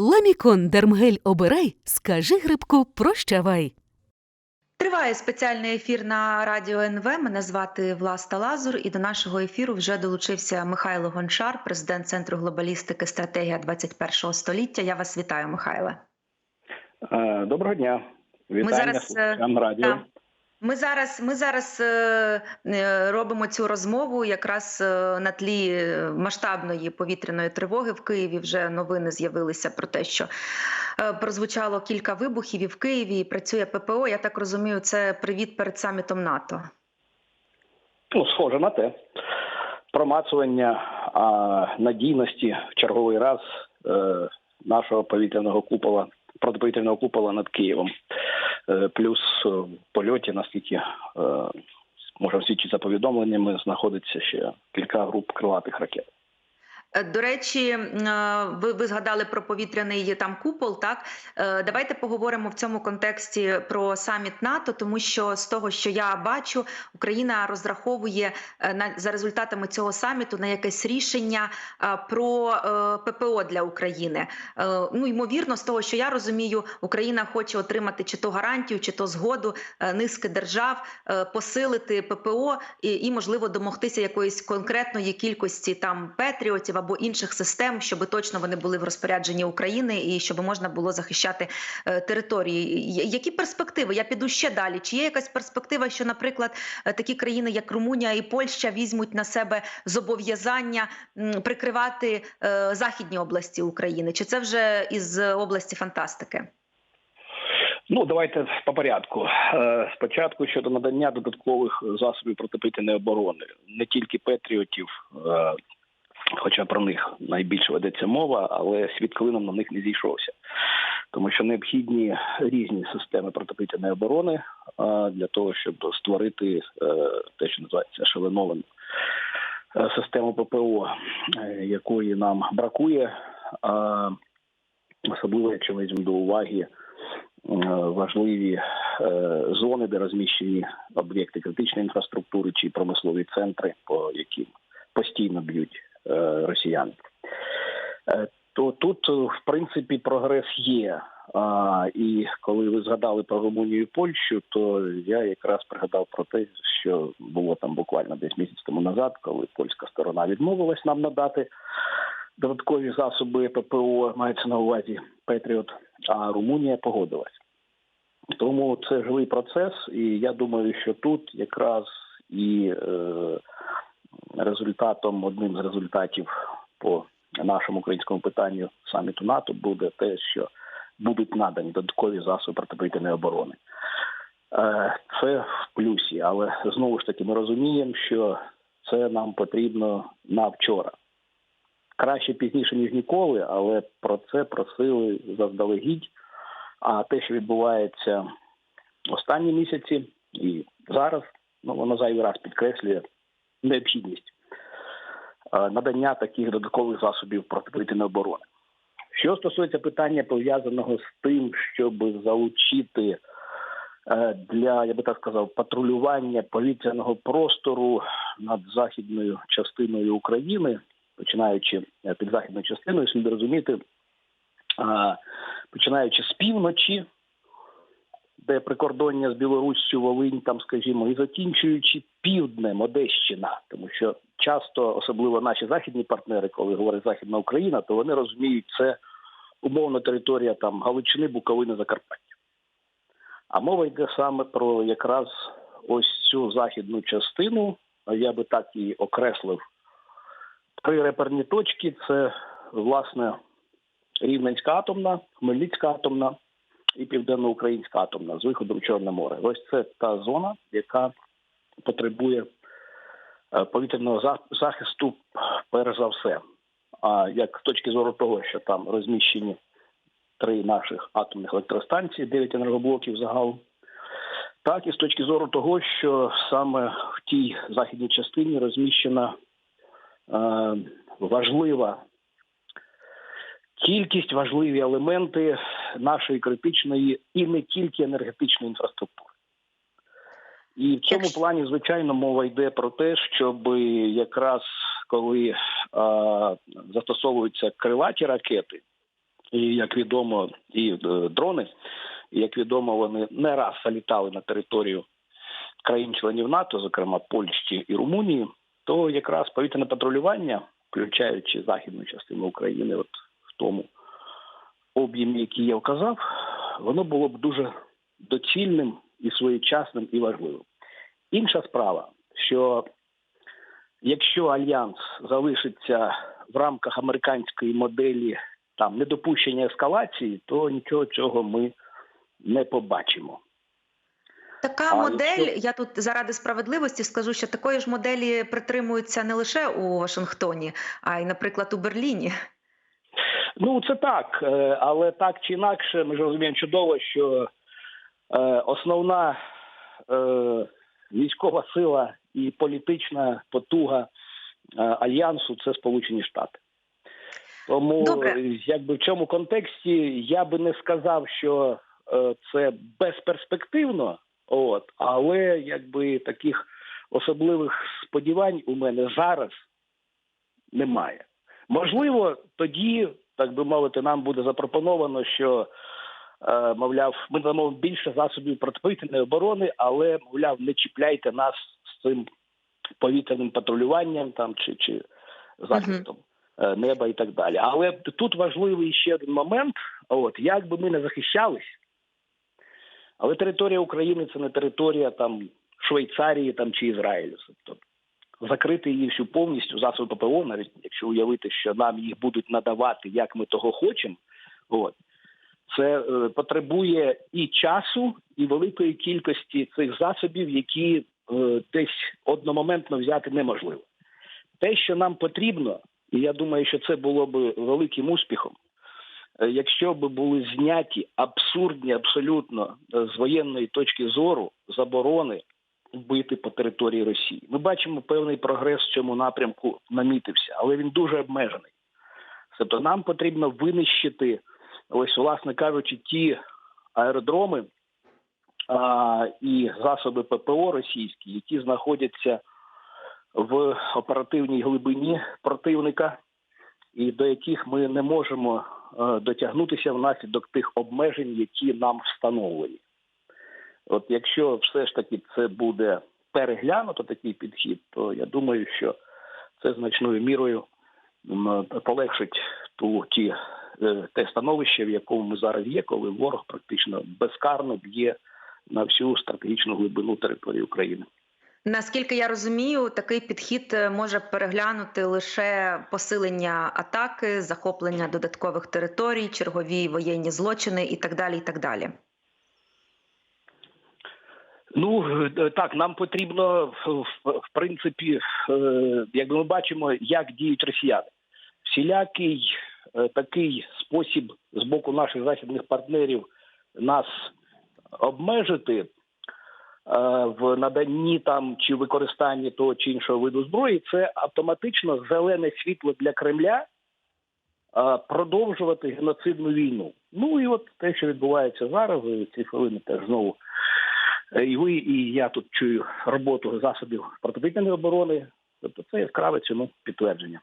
Ламікон Дермгель обирай, скажи грибку прощавай. Триває спеціальний ефір на радіо НВ. Мене звати Власта Лазур, і до нашого ефіру вже долучився Михайло Гончар, президент Центру глобалістики Стратегія 21 століття. Я вас вітаю, Михайле. Е, Доброго дня. Вітання зараз, слухачам радіо. Так. Ми зараз, ми зараз е, е, робимо цю розмову якраз е, на тлі масштабної повітряної тривоги в Києві. Вже новини з'явилися про те, що прозвучало кілька вибухів і в Києві. І працює ППО. Я так розумію, це привіт перед самітом НАТО. Ну, схоже на те. Промацування а, надійності в черговий раз е, нашого повітряного купола, протиповітряного купола над Києвом. Е, плюс е, в польоті, наскільки е, можемо свідчити за повідомленнями, знаходиться ще кілька груп крилатих ракет. Е, До речі, е, ви, ви згадали про повітряний там купол. Так Е, давайте поговоримо в цьому контексті про саміт НАТО, тому що з того, що я бачу, Україна розраховує на за результатами цього саміту на якесь рішення про ППО для України. Ну ймовірно, з того, що я розумію, Україна хоче отримати чи то гарантію, чи то згоду низки держав, посилити ППО і, і можливо домогтися якоїсь конкретної кількості там петріотів або інших систем, щоб точно вони були в розпорядженні України і щоб можна було захищати е, території. Які перспективи? Я піду ще далі. Чи є якась перспектива, що, наприклад, е, такі країни, як Румунія і Польща, візьмуть на себе зобов'язання прикривати е, західні області України? Чи це вже із області фантастики? Ну, давайте по порядку. Спочатку щодо надання додаткових засобів протиповітряної оборони, не тільки патріотів, е, хоча про них найбільше ведеться мова, але світ клином на них не зійшовся. Тому що необхідні різні системи протиповітряної оборони для того, щоб створити е, те, що називається шаленовану е, систему ППО, е, якої нам бракує, особливо якщо ми візьмемо до уваги важливі зони, де розміщені об'єкти критичної інфраструктури чи промислові центри, по яким постійно б'ють е, росіяни. Е, То тут, е, в принципі, прогрес є. А, і коли ви згадали про Румунію і Польщу, то я якраз пригадав про те, що було там буквально десь місяць тому назад, коли польська сторона відмовилась нам надати додаткові засоби ППО, мається на увазі Петріот, а Румунія погодилась. Тому це живий процес, і я думаю, що тут якраз і е, результатом, одним з результатів по нашому українському питанню саміту НАТО буде те, що будуть надані додаткові засоби протиповітряної оборони. Е, Це в плюсі, але знову ж таки ми розуміємо, що це нам потрібно на вчора. Краще пізніше, ніж ніколи, але про це просили заздалегідь. А те, що відбувається останні місяці і зараз, ну воно зайвий раз підкреслює необхідність надання таких додаткових засобів протиповітряної оборони. Що стосується питання пов'язаного з тим, щоб залучити е, для, я би так сказав, патрулювання повітряного простору над західною частиною України, починаючи е, під західною частиною, слід розуміти, е, починаючи з півночі, де прикордоння з Білоруссю, Волинь, там, скажімо, і закінчуючи півднем Одещина, тому що часто, особливо наші західні партнери, коли говорять Західна Україна, то вони розуміють це умовна територія там Галичини, Буковини, Закарпаття. А мова йде саме про якраз ось цю західну частину, я би так і окреслив. Три реперні точки це власне Рівненська атомна, Хмельницька атомна і Південноукраїнська атомна з виходу в Чорне море. Ось це та зона, яка потребує повітряного за- захисту перш за все. А як з точки зору того, що там розміщені три наших атомних електростанції, дев'ять енергоблоків загалом, так і з точки зору того, що саме в тій західній частині розміщена е, важлива кількість, важливі елементи нашої критичної і не тільки енергетичної інфраструктури. І в цьому плані, звичайно, мова йде про те, щоб якраз коли е, застосовуються крилаті ракети, І як відомо, і е, дрони, і як відомо, вони не раз залітали на територію країн-членів НАТО, зокрема Польщі і Румунії, то якраз повітряне патрулювання, включаючи західну частину України, от в тому об'ємі, який я вказав, воно було б дуже доцільним і своєчасним і важливим. Інша справа, що якщо альянс залишиться в рамках американської моделі там недопущення ескалації, то нічого цього ми не побачимо. Така А модель, якщо- я тут заради справедливості скажу, що такої ж моделі притримуються не лише у Вашингтоні, а й, наприклад, у Берліні. Ну це так, е, але так чи інакше, ми ж розуміємо чудово, що основна е, військова сила і політична потуга е, альянсу це Сполучені Штати. Тому Добре. е, якби в цьому контексті я би не сказав, що е, це безперспективно, от, але якби таких особливих сподівань у мене зараз немає. Можливо, тоді, так би мовити, нам буде запропоновано, що е, мовляв, ми дамо більше засобів протиповітряної оборони, але мовляв, не чіпляйте нас з цим повітряним патрулюванням там чи, чи захистом е, неба і так далі. Але тут важливий ще один момент: от як би ми не захищались, але територія України це не територія там Швейцарії там чи Ізраїлю. Тобто закрити її всю повністю засоби ППО, навіть якщо уявити, що нам їх будуть надавати, як ми того хочемо, от це е, потребує і часу, і великої кількості цих засобів, які е, десь одномоментно взяти неможливо. Те, що нам потрібно, і я думаю, що це було б великим успіхом. е, Якщо б були зняті абсурдні абсолютно з воєнної точки зору заборони бити по території Росії. Ми бачимо певний прогрес в цьому напрямку намітився, але він дуже обмежений. Тобто нам потрібно винищити, ось, власне кажучи, ті аеродроми а, і засоби ППО російські, які знаходяться в оперативній глибині противника, і до яких ми не можемо е, дотягнутися внаслідок тих обмежень, які нам встановлені. От якщо все ж таки це буде переглянуто такий підхід, то я думаю, що це значною мірою полегшить ту ті те становище, в якому ми зараз є, коли ворог практично безкарно б'є на всю стратегічну глибину території України. Наскільки я розумію, такий підхід е, може переглянути лише посилення атаки, захоплення додаткових територій, чергові воєнні злочини і так далі. І так далі. Ну е, так, нам потрібно в, принципі, е, як ми бачимо, як діють росіяни. Всілякий е, такий спосіб з боку наших західних партнерів нас обмежити е, в наданні там чи використанні того чи іншого виду зброї, це автоматично зелене світло для Кремля е, продовжувати геноцидну війну. Ну і от те, що відбувається зараз, і ці хвилини теж знову. Е, І ви, і я тут чую роботу засобів протиповітряної оборони. Тобто це яскраве цьому підтвердження.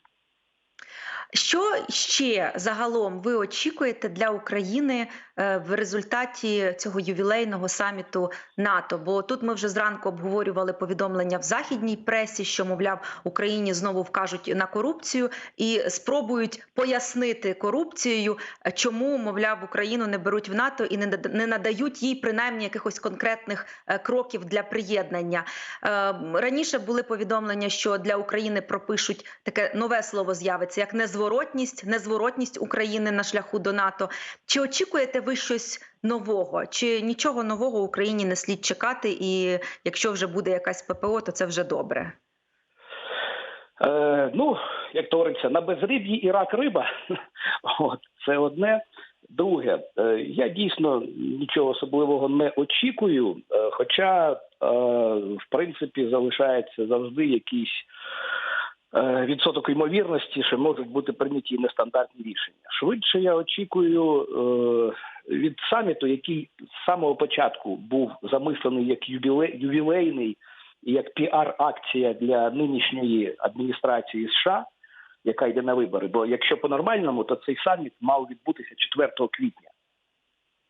Що ще загалом ви очікуєте для України е, в результаті цього ювілейного саміту НАТО? Бо тут ми вже зранку обговорювали повідомлення в західній пресі, що мовляв Україні знову вкажуть на корупцію і спробують пояснити корупцією, чому мовляв Україну не беруть в НАТО і не надають їй принаймні якихось конкретних е, кроків для приєднання. Е, Раніше були повідомлення, що для України пропишуть таке нове слово з'явиться як незворотність, незворотність України на шляху до НАТО. Чи очікуєте ви щось нового? Чи нічого нового Україні не слід чекати? І якщо вже буде якась ППО, то це вже добре. Е, ну, як то говориться, на безриб'ї і рак риба. От, це одне. Друге, е, я дійсно нічого особливого не очікую, е, хоча, е, в принципі, залишається завжди якийсь відсоток ймовірності, що можуть бути прийняті нестандартні рішення. Швидше я очікую е, від саміту, який з самого початку був замислений як ювілей, ювілейний і як піар-акція для нинішньої адміністрації США. яка йде на вибори. Бо якщо по-нормальному, то цей саміт мав відбутися 4 квітня,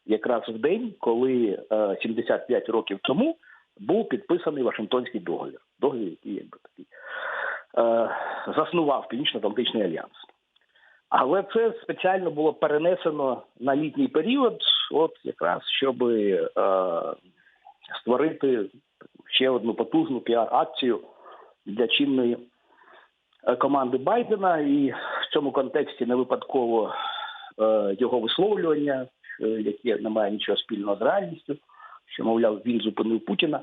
якраз в день, коли е, 75 років тому був підписаний Вашингтонський договір. Договір, який якби такий е, заснував Північно-Атлантичний альянс. Але це спеціально було перенесено на літній період, от якраз щоб е, створити ще одну потужну піар-акцію для чинної е, команди Байдена, і в цьому контексті не випадково е, його висловлювання, е, яке не має нічого спільного з реальністю, що мовляв він зупинив Путіна.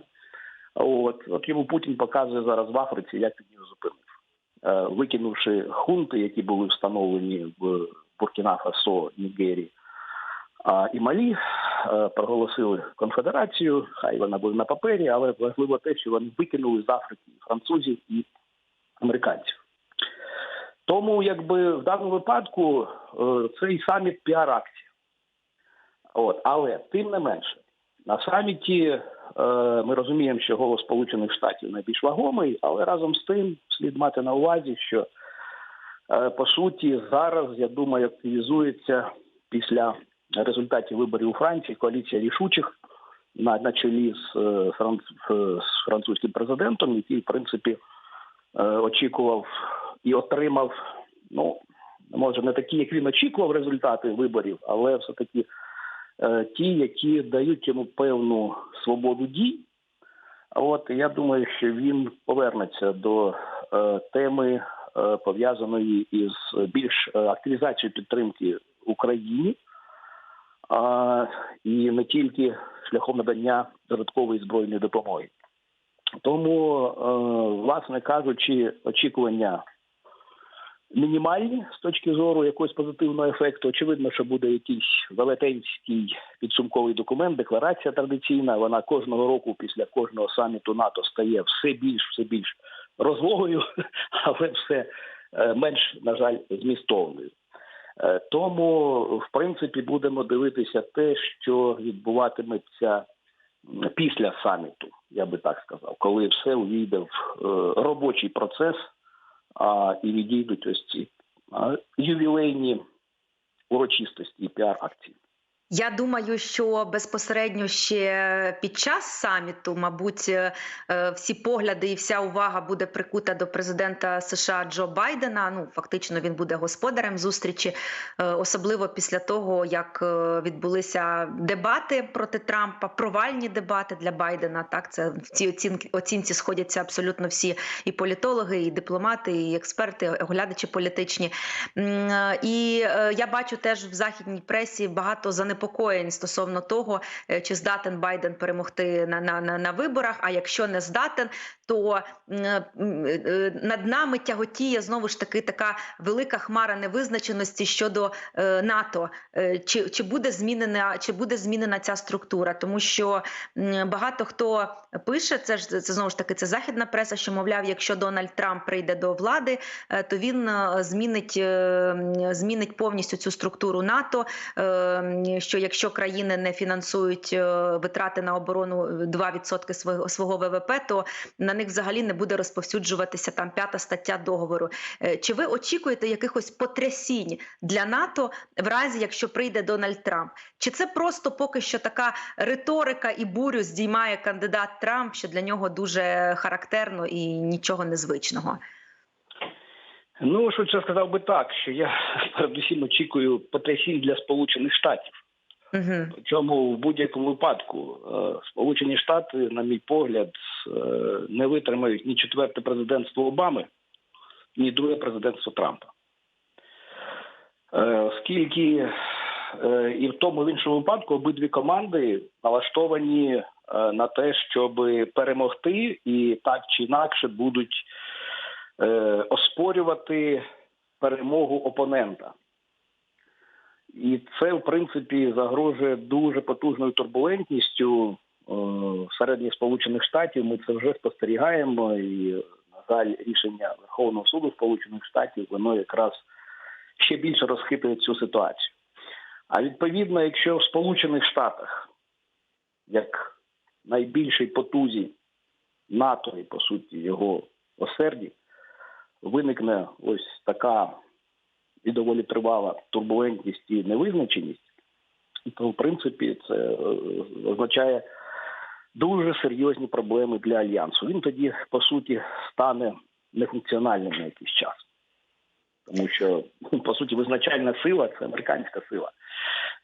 От от йому Путін показує зараз в Африці, як він його зупинив, е, викинувши хунти, які були встановлені в Буркіна-Фасо, Нігерії і Малі, е, проголосили конфедерацію. Хай вона буде на папері, але важливо те, що вони викинули з Африки французів і американців. Тому, якби в даному випадку е, цей саміт піар-акція. От, але тим не менше, на саміті е, ми розуміємо, що голос Сполучених Штатів найбільш вагомий, але разом з тим слід мати на увазі, що е, по суті зараз я думаю активізується після результатів виборів у Франції коаліція рішучих на, на чолі з, е, франц, з французьким президентом, який в принципі е, очікував і отримав, ну може не такі, як він очікував результати виборів, але все таки е, ті, які дають йому певну свободу дій. От я думаю, що він повернеться до е, теми е, пов'язаної із більш е, активізацією підтримки Україні, і не тільки шляхом надання додаткової збройної допомоги. Тому, е, власне кажучи, очікування мінімальні з точки зору якогось позитивного ефекту. Очевидно, що буде якийсь велетенський підсумковий документ, декларація традиційна. Вона кожного року після кожного саміту НАТО стає все більш все більш розлогою, але все е, менш, на жаль, змістовною. Е, Тому, в принципі, будемо дивитися те, що відбуватиметься після саміту, я би так сказав, коли все увійде в е, робочий процес а, і відійдуть ось ці а, ювілейні урочистості і піар-акції. Я думаю, що безпосередньо ще під час саміту, мабуть, е, е, всі погляди і вся увага буде прикута до президента США Джо Байдена. Ну фактично він буде господарем зустрічі, е, особливо після того, як відбулися дебати проти Трампа, провальні дебати для Байдена. Так, це в цій оцінки оцінці сходяться абсолютно всі і політологи, і дипломати, і експерти, оглядачі політичні. І я бачу теж в західній пресі багато занепокоєнь стосовно того, е, чи здатен Байден перемогти на, на, на, на виборах. А якщо не здатен, то м, е, над нами тяготіє знову ж таки така велика хмара невизначеності щодо е, НАТО. Е, Чи, чи буде змінена, чи буде змінена ця структура? Тому що багато хто пише, це ж це знову ж таки це західна преса, що мовляв, якщо Дональд Трамп прийде до влади, е, то він е, змінить, е, змінить повністю цю структуру НАТО. Е, Що якщо країни не фінансують е, витрати на оборону 2% свого свого ВВП, то на них взагалі не буде розповсюджуватися там п'ята стаття договору. Е, Чи ви очікуєте якихось потрясінь для НАТО в разі, якщо прийде Дональд Трамп? Чи це просто поки що така риторика і бурю здіймає кандидат Трамп, що для нього дуже характерно і нічого незвичного? Ну, швидше сказав би так, що я передусім очікую потрясінь для Сполучених Штатів. Угу. Причому в будь-якому випадку е, Сполучені Штати, на мій погляд, е, не витримають ні четверте президентство Обами, ні друге президентство Трампа. Е, Оскільки і в тому в іншому випадку обидві команди налаштовані на те, щоб перемогти, і так чи інакше будуть оспорювати перемогу опонента. І це, в принципі, загрожує дуже потужною турбулентністю е, всередині Сполучених Штатів. Ми це вже спостерігаємо, і на жаль, рішення Верховного суду Сполучених Штатів воно якраз ще більше розхитує цю ситуацію. А відповідно, якщо в Сполучених Штатах, як найбільшій потузі НАТО і по суті його осерді, виникне ось така і доволі тривала турбулентність і невизначеність, то в принципі це е, означає дуже серйозні проблеми для альянсу. Він тоді по суті стане нефункціональним на якийсь час. Тому що по суті визначальна сила це американська сила.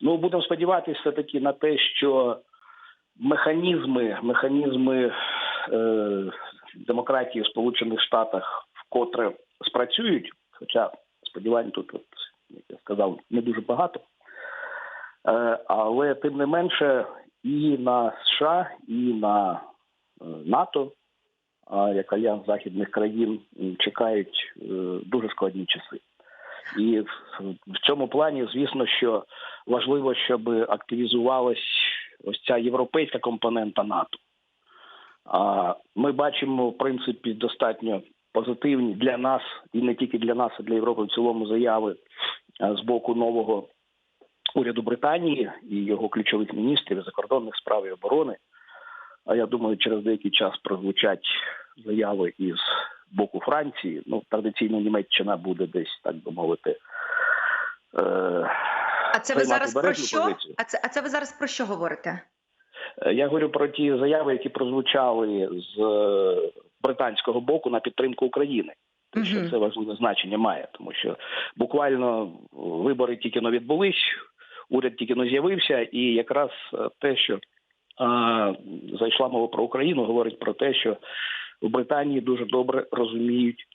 Ну будемо сподіватися все таки на те, що механізми, механізми е, демократії в Сполучених Штатах вкотре спрацюють, хоча сподівань тут, от, як я сказав, не дуже багато. Е, але тим не менше, і на США, і на е, НАТО, як альянс західних країн чекають е, дуже складні часи. І в, цьому плані, звісно, що важливо, щоб активізувалась ось ця європейська компонента НАТО. Ми бачимо, в принципі, достатньо позитивні для нас, і не тільки для нас, а для Європи в цілому заяви з боку нового уряду Британії і його ключових міністрів закордонних справ і оборони. А я думаю, через деякий час прозвучать заяви із боку Франції. Ну, традиційно Німеччина буде десь, так би мовити. Е- А це ви зараз про що? позицію. А це, а це ви зараз про що говорите? Е, Я говорю про ті заяви, які прозвучали з е, британського боку на підтримку України. Тому що це важливе значення має, тому що буквально вибори тільки но відбулись, уряд тільки но з'явився, і якраз е, те, що е, зайшла мова про Україну, говорить про те, що в Британії дуже добре розуміють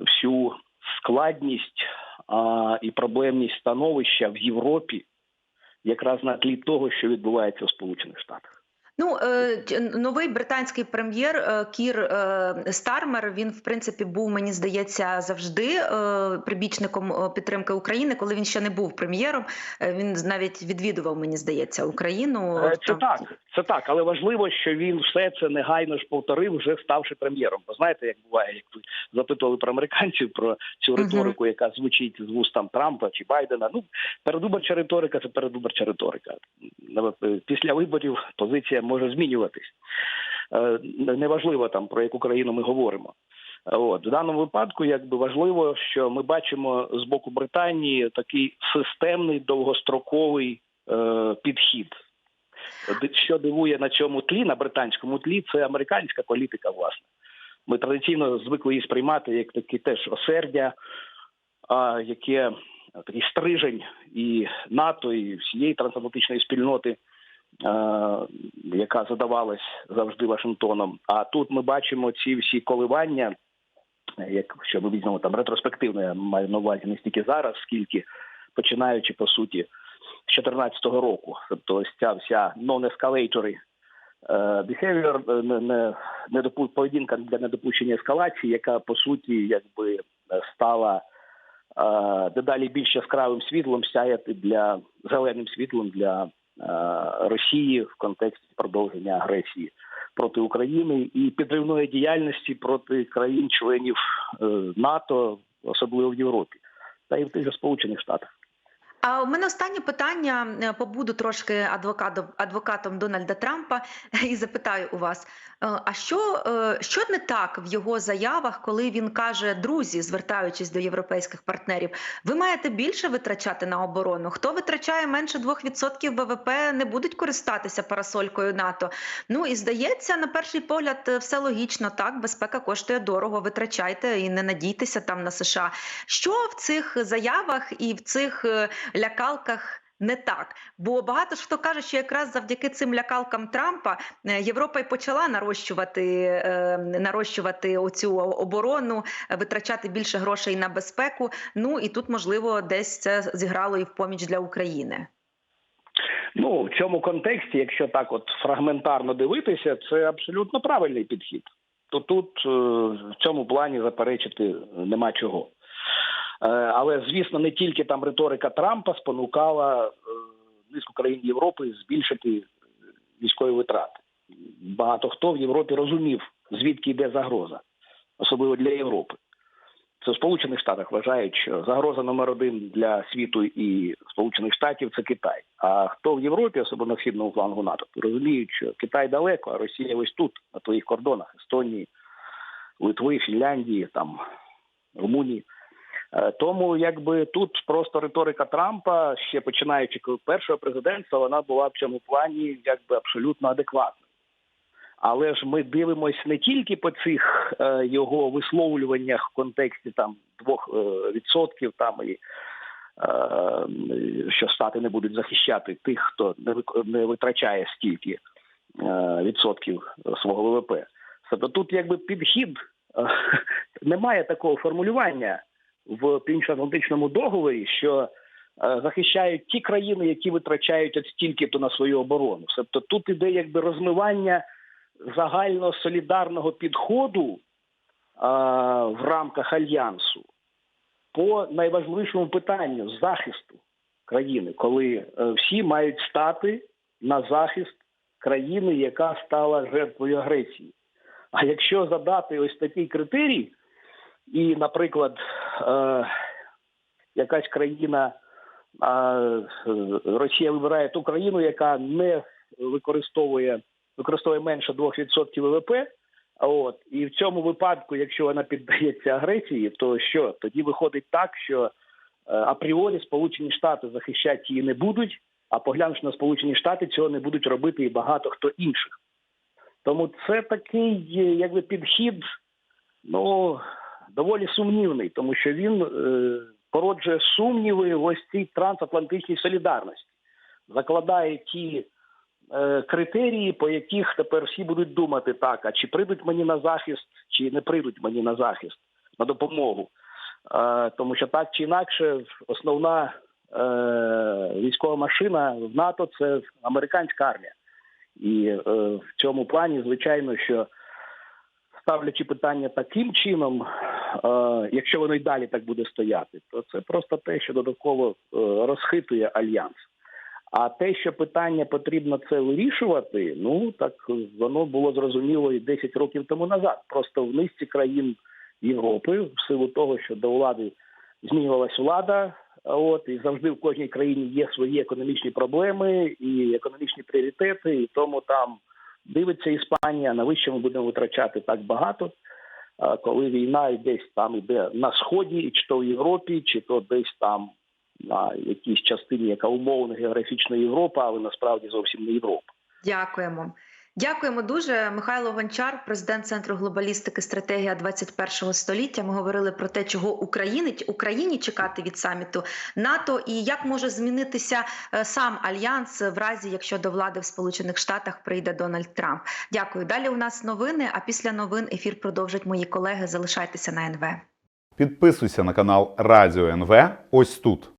всю складність а, і проблемність становища в Європі, якраз на тлі того, що відбувається у Сполучених Штатах. Ну, е, новий британський прем'єр е, Кір е, Стармер. Він, в принципі, був, мені здається, завжди прибічником підтримки України, коли він ще не був прем'єром. Він навіть відвідував, мені здається, Україну. Це так, це так, але важливо, що він все це негайно ж повторив, вже ставши прем'єром. Бо знаєте, як буває, як ви запитували про американців про цю риторику, яка звучить з вуст там Трампа чи Байдена. Ну передвиборча риторика це передвиборча риторика. Після виборів позиція може змінюватись. Е, Неважливо там про яку країну ми говоримо. От в даному випадку, якби важливо, що ми бачимо з боку Британії такий системний довгостроковий е, підхід. Що дивує на цьому тлі, на британському тлі, це американська політика, власне. Ми традиційно звикли її сприймати як таке теж осердя, а, яке такий стрижень і НАТО, і всієї трансатлантичної спільноти, яка задавалась завжди Вашингтоном. А тут ми бачимо ці всі коливання, якщо ми візьмемо там ретроспективно, я маю на увазі не стільки зараз, скільки починаючи по суті з 2014 року. Тобто ось ця вся non-escalatory е, behavior, е, не, не, поведінка для недопущення ескалації, яка по суті якби е, стала е, дедалі більш яскравим світлом сяяти для зеленим світлом для е, Росії в контексті продовження агресії проти України і підривної діяльності проти країн-членів е, НАТО, особливо в Європі, та й в тих же Сполучених Штатах. А у мене останнє питання. е, Побуду трошки адвокатом, адвокатом Дональда Трампа і запитаю у вас: е, а що, е, що не так в його заявах, коли він каже, друзі, звертаючись до європейських партнерів, ви маєте більше витрачати на оборону? Хто витрачає менше 2% ВВП, не будуть користатися парасолькою НАТО? Ну і здається, на перший погляд, все логічно. Так, безпека коштує дорого. Витрачайте і не надійтеся там на США. Що в цих заявах і в цих лякалках не так? Бо багато хто каже, що якраз завдяки цим лякалкам Трампа е, Європа й почала нарощувати, е, нарощувати оцю оборону, е, витрачати більше грошей на безпеку. Ну і тут, можливо, десь це зіграло і в поміч для України. Ну в цьому контексті, якщо так, от фрагментарно дивитися, це абсолютно правильний підхід. То тут в цьому плані заперечити нема чого. Е, Але звісно, не тільки там риторика Трампа спонукала е, низку країн Європи збільшити військові витрати. Багато хто в Європі розумів, звідки йде загроза, особливо для Європи. Це в Сполучених Штатах вважають, що загроза номер один для світу і Сполучених Штатів це Китай. А хто в Європі, особливо на східному флангу НАТО, розуміють, що Китай далеко, а Росія ось тут, на твоїх кордонах Естонії, Литви, Фінляндії, там Румунії. Е, Тому якби тут просто риторика Трампа, ще починаючи першого президентства, вона була в цьому плані якби абсолютно адекватна. Але ж ми дивимося не тільки по цих е, його висловлюваннях в контексті там двох е, відсотків, там і е, що штати не будуть захищати тих, хто не не витрачає стільки е, відсотків свого ВВП. Тобто тут якби підхід е, немає такого формулювання в північно-атлантичному договорі, що е, захищають ті країни, які витрачають от стільки-то на свою оборону. Тобто тут іде якби розмивання загально солідарного підходу а, в рамках альянсу по найважливішому питанню захисту країни, коли е, всі мають стати на захист країни, яка стала жертвою агресії. А якщо задати ось такий критерій, і, наприклад, е, якась країна, Росія вибирає ту країну, яка не використовує використовує менше 2% ВВП. От і в цьому випадку, якщо вона піддається агресії, то що тоді виходить так, що е, апріорі Сполучені Штати захищати її не будуть, а поглянувши на Сполучені Штати, цього не будуть робити і багато хто інших. Тому це такий якби підхід, ну доволі сумнівний, тому що він е, породжує сумніви в ось цій трансатлантичній солідарності, закладає ті е, критерії, по яких тепер всі будуть думати так: а чи прийдуть мені на захист, чи не прийдуть мені на захист, на допомогу. Е, тому що так чи інакше, основна е, військова машина в НАТО це американська армія. І е, в цьому плані, звичайно, що ставлячи питання таким чином, е, якщо воно й далі так буде стояти, то це просто те, що додатково е, розхитує альянс. А те, що питання потрібно це вирішувати, ну так воно було зрозуміло і 10 років тому назад. Просто в низці країн Європи, в силу того, що до влади змінювалась влада, от і завжди в кожній країні є свої економічні проблеми і економічні пріоритети, і тому там дивиться Іспанія, навіщо ми будемо витрачати так багато, коли війна десь там іде на сході, чи то в Європі, чи то десь там на якійсь частині, яка умовно географічна Європа, але насправді зовсім не Європа. Дякуємо. Дякуємо дуже. Михайло Гончар, президент Центру глобалістики стратегія 21 століття. Ми говорили про те, чого Україні, Україні чекати від саміту НАТО і як може змінитися е, сам альянс в разі, якщо до влади в Сполучених Штатах прийде Дональд Трамп. Дякую. Далі у нас новини. А після новин ефір продовжать мої колеги. Залишайтеся на НВ. Підписуйся на канал Радіо НВ ось тут.